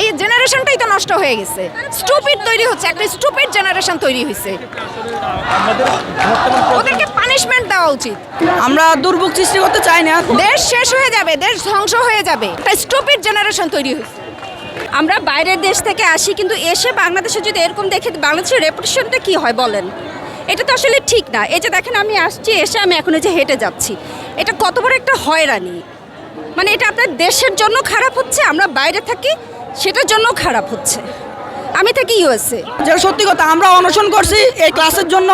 এই জেনারেশনটাই তো নষ্ট হয়ে গেছে। স্টুপিড তৈরি হচ্ছে একটা স্টুপিড জেনারেশন তৈরি হয়েছে। ওদেরকে পানিশমেন্ট দেওয়া উচিত। আমরা দুর্ভোগ সৃষ্টি করতে চাই না। দেশ শেষ হয়ে যাবে দেশ ধ্বংস হয়ে যাবে। একটা স্টুপিড জেনারেশন তৈরি হয়েছে। আমরা বাইরের দেশ থেকে আসি কিন্তু এসে বাংলাদেশে যদি এরকম দেখে বাংলাদেশের রেপুটেশনটা কি হয় বলেন? এটা তো আসলে ঠিক না। এই যে দেখেন আমি আসছি এসে আমি এখন এই যে হেঁটে যাচ্ছি। এটা কত বড় একটা হয়রানি। মানে এটা আপনার দেশের জন্য খারাপ হচ্ছে আমরা বাইরে থাকি সেটার জন্য খারাপ হচ্ছে। আমি থাকি ইউএসএ যে সত্যি কথা, আমরা অনশন করছি এই ক্লাসের জন্য,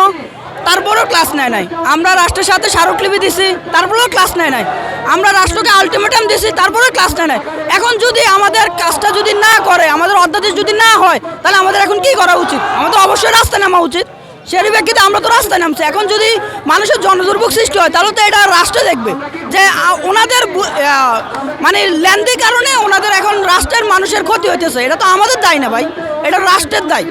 তারপরেও ক্লাস নেয় নাই। আমরা রাষ্ট্রের সাথে স্মারকলিপি দিছি, তারপরেও ক্লাস নেয় নাই। আমরা রাষ্ট্রকে আলটিমেটাম দিছি, তারপরেও ক্লাস নেয় নাই। এখন যদি আমাদের কাজটা যদি না করে, আমাদের অধ্যাদেশ যদি না হয়, তাহলে আমাদের এখন কি করা উচিত? আমাদের অবশ্যই রাস্তা নামা উচিত। সেই প্রেক্ষিতে আমরা তো রাস্তায় নামছি। এখন যদি মানুষের জনদুর্ভোগ সৃষ্টি হয়, তাহলে তো এটা রাষ্ট্র দেখবে। যে ওনাদের মানে ল্যান্ডের কারণে ওনাদের এখন রাষ্ট্রের মানুষের ক্ষতি হইতেছে। এটা তো আমাদের দায় না ভাই। এটা রাষ্ট্রের দায়।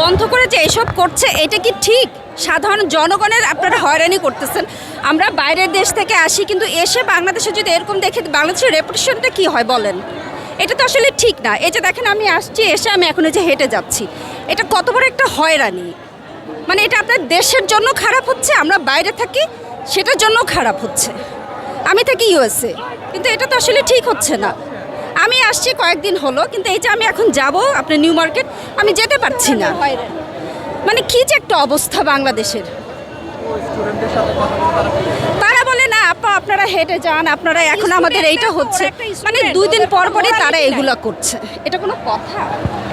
বন্ধ করে যে এসব করছে, এটা কি ঠিক? সাধারণ জনগণের আপনারা হয়রানি করতেছেন। আমরা বাইরের দেশ থেকে আসি, কিন্তু এসে বাংলাদেশে যদি এরকম দেখে বাংলাদেশের রেপুটেশনটা কি হয় বলেন? এটা তো আসলে ঠিক না। এই যে দেখেন, আমি আসছি, এসে আমি এখন এই যে হেঁটে যাচ্ছি। এটা কত বড় একটা হয়রানি। মানে এটা আপনার দেশের জন্য খারাপ হচ্ছে, আমরা বাইরে থাকি, সেটার জন্য খারাপ হচ্ছে। আমি থাকি ইউএসএ কিন্তু এটা তো আসলে ঠিক হচ্ছে না। আমি আসছি কয়েকদিন হলো, কিন্তু এই যে আমি এখন যাব আপনার নিউ মার্কেট, আমি যেতে পারছি না। মানে কী যে একটা অবস্থা বাংলাদেশের তারা বলে না আপা আপনারা হেঁটে যান আপনারা এখন আমাদের এইটা হচ্ছে। মানে দুই দিন পর পরে তারা এগুলা করছে। এটা কোনো কথা?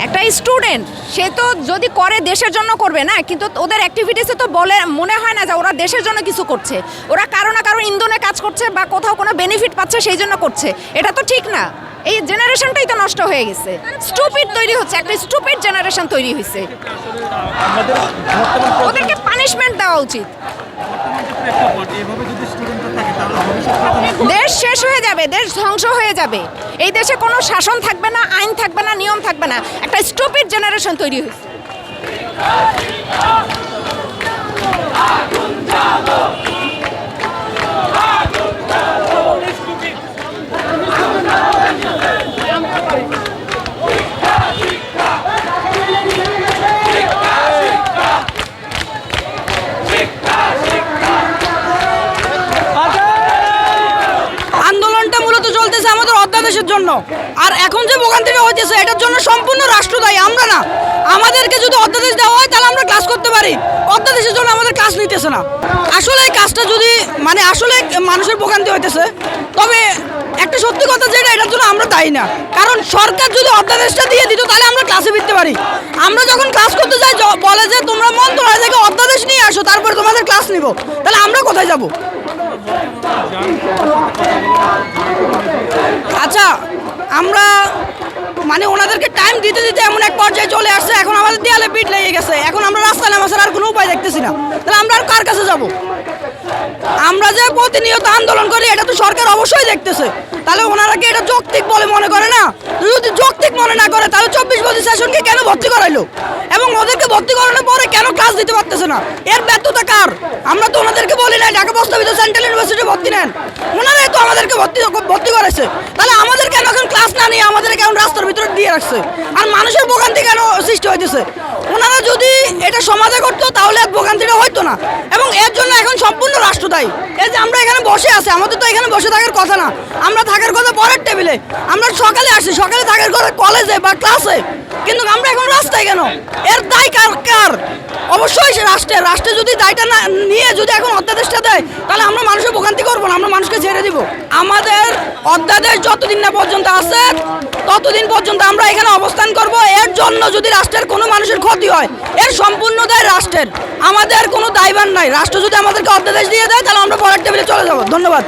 একটা স্টুডেন্ট সে তো যদি করে দেশের জন্য করবে না কিন্তু ওদের অ্যাক্টিভিটিসে তো বলে মনে হয় না যে ওরা দেশের জন্য কিছু করছে। ওরা কারও না কারও ইন্ধনে কাজ করছে বা কোথাও কোনো বেনিফিট পাচ্ছে সেই জন্য করছে। এটা তো ঠিক না। এই জেনারেশনটাই তো নষ্ট হয়ে গেছে। স্টুপিড তৈরি হচ্ছে একটা স্টুপিড জেনারেশন তৈরি হয়েছে ওদেরকে পানিশমেন্ট দেওয়া উচিত। দেশ শেষ হয়ে যাবে, দেশ ধ্বংস হয়ে যাবে। এই দেশে কোনো শাসন থাকবে না, আইন থাকবে না, নিয়ম থাকবে না। একটা স্টুপিড জেনারেশন তৈরি হয়েছে। অধ্যাদেশের জন্য। আর এখন যে ভোগান্তিটা হইতেছে, এটার জন্য সম্পূর্ণ রাষ্ট্র দায়ী আমরা না। আমাদেরকে যদি অধ্যাদেশ দেওয়া হয়, তাহলে আমরা ক্লাস করতে পারি। অধ্যাদেশের জন্য আমাদের ক্লাস নিতেছে না। আসলে এই কাজটা যদি মানে আসলে মানুষের ভোগান্তি হইতেছে, তবে একটা সত্যি কথা যেটা, এটার জন্য আমরা দায়ী না। কারণ সরকার যদি অধ্যাদেশটা দিয়ে দিত, তাহলে আমরা ক্লাসে ফিরতে পারি। আমরা যখন ক্লাস করতে যাই বলে যে, তোমরা মন্ত্রণালয় থেকে অধ্যাদেশ নিয়ে আসো, তারপরে তোমাদের ক্লাস নিব। তাহলে আমরা কোথায় যাব? আমরা মানে ওনাদেরকে টাইম দিতে দিতে এমন এক পর্যায়ে চলে আসছে, এখন আমাদের দেয়ালে পিঠ লেগে গেছে। এখন আমরা রাস্তায় নামা ছাড়া আর কোনো উপায় দেখতেছি না। তাহলে আমরা আর কার কাছে যাব? আমরা যে প্রতিনিয়ত আন্দোলন করি, এটা তো সরকার অবশ্যই দেখতেছে। তাহলে ওনারা যৌক্তিক বলে মনে করে না? যদি যৌক্তিক মনে না করে, তাহলে চব্বিশ বছর সেশনকে কেন ভর্তি করাইলো? এবং ওদেরকে ভর্তি করানোর পরে কেন ক্লাস দিতে পারতেছে না? এর ব্যর্থতা কার? আমরা তো ওনাদেরকে বলি না ঢাকা প্রস্তাবিত সেন্ট্রাল ইউনিভার্সিটি ভর্তি নেন। ওনারাই তো আমাদেরকে ভর্তি ভর্তি করেছে। তাহলে আমাদের কেন এখন ক্লাস না নিয়ে আমাদের কেন রাস্তার ভিতরে দিয়ে রাখছে? আর মানুষের ভোগান্তি কেন সৃষ্টি হইতেছে? ওনারা যদি এটা সমাধা করতো, তাহলে ভোগান্তিটা হইতো না। এবং এর জন্য এখন সম্পূর্ণ রাষ্ট্র দায়ী এই যে আমরা এখানে বসে আছি, আমাদের তো এখানে বসে থাকার কথা না। আমরা থাকার কথা পরের টেবিলে আমরা সকালে আসি, সকালে থাকার কথা কলেজে বা ক্লাসে কিন্তু আমরা এখন রাস্তায় কেন? এর দায় কার কার? অবশ্যই সে রাষ্ট্রের। রাষ্ট্রে যদি দায়টা না, নিয়ে যদি এখন অধ্যাদেশটা দেয়, তাহলে আমরা মানুষের ভোগান্তি করব না, আমরা মানুষকে ছেড়ে দিব। আমাদের অধ্যাদেশ যতদিন না পর্যন্ত আছে, ততদিন পর্যন্ত আমরা এখানে অবস্থান করব। এর জন্য যদি রাষ্ট্রের কোনো মানুষের ক্ষতি হয়, এর সম্পূর্ণ দায় রাষ্ট্রের। আমাদের কোনো দায়ভার নাই। রাষ্ট্র যদি আমাদেরকে অধ্যাদেশ দিয়ে দেয়, তাহলে আমরা পরের টেবিলে চলে যাব। ধন্যবাদ।